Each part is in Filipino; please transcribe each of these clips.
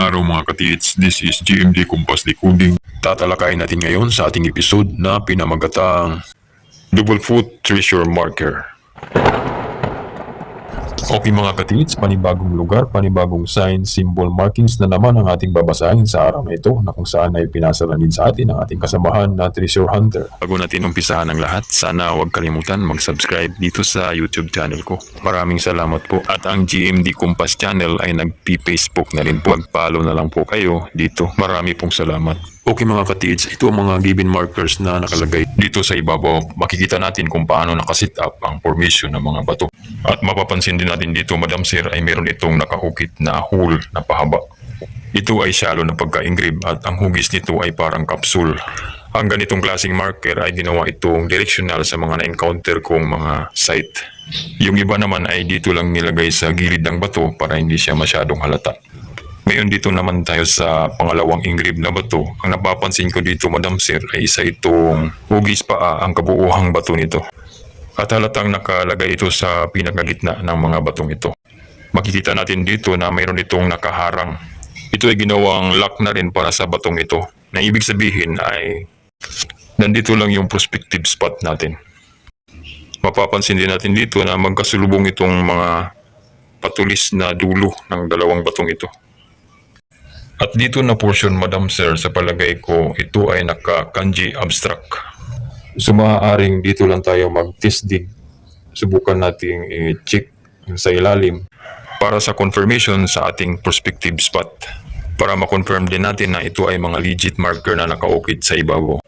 araw mga katiits, this is GMD Kumpas Decoding. Tatalakayin natin ngayon sa ating episode na pinamagatang Double Foot Treasure Marker. Okay mga katiits, panibagong lugar, panibagong sign, symbol, markings na naman ang ating babasahin sa araw na ito na kung saan ay pinasalanid sa atin ang ating kasamahan na Treasure Hunter. Bago natin umpisahan ang lahat, sana huwag kalimutan mag-subscribe dito sa YouTube channel ko. Maraming salamat po. At ang GMD Kumpas channel ay nag-Facebook na rin po. Mag-follow na lang po kayo dito. Marami pong salamat. Okay mga katids, ito ang mga given markers na nakalagay dito sa ibabaw. Makikita natin kung paano nakasit up ang formation ng mga bato. At mapapansin din natin dito, Madam Sir, ay meron itong nakahukit na hole na pahaba. Ito ay shallow na pagka-engrave at ang hugis nito ay parang kapsul. Ang ganitong klaseng marker ay ginawa itong directional sa mga na-encounter kong mga site. Yung iba naman ay dito lang nilagay sa gilid ng bato para hindi siya masyadong halata. Ngayon dito naman tayo sa pangalawang engrave na bato. Ang napapansin ko dito, Madam Sir, ay isa itong hugis paa ang kabuuhang bato nito. At halatang nakalagay ito sa pinakagitna ng mga batong ito. Makikita natin dito na mayroon itong nakaharang. Ito ay ginawang lock na rin para sa batong ito. Na ibig sabihin ay nandito lang yung prospective spot natin. Mapapansin din natin dito na magkasulubong itong mga patulis na dulo ng dalawang batong ito. At dito na portion, Madam Sir, sa palagay ko, ito ay naka-kanji abstract. So maaaring dito lang tayo mag-test dig. Subukan nating i-check sa ilalim para sa confirmation sa ating prospective spot. Para ma-confirm din natin na ito ay mga legit marker na nakaukit sa ibabaw.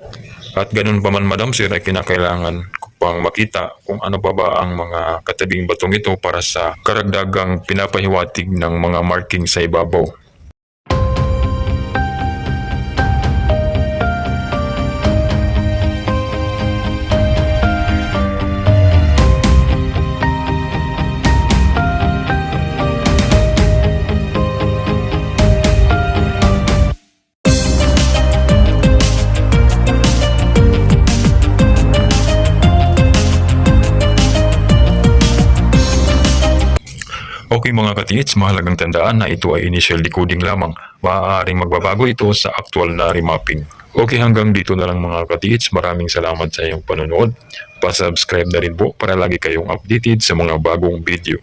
At ganun pa man, Madam Sir, ay kinakailangan ko pang makita kung ano pa ba ang mga katabing batong ito para sa karagdagang pinapahiwatig ng mga marking sa ibabaw. Okay mga katits, mahalagang tandaan na ito ay initial decoding lamang. Maaaring magbabago ito sa actual na remapping. Okay, hanggang dito na lang mga katits. Maraming salamat sa iyong panonood. Pa-subscribe na rin po para lagi kayong updated sa mga bagong video.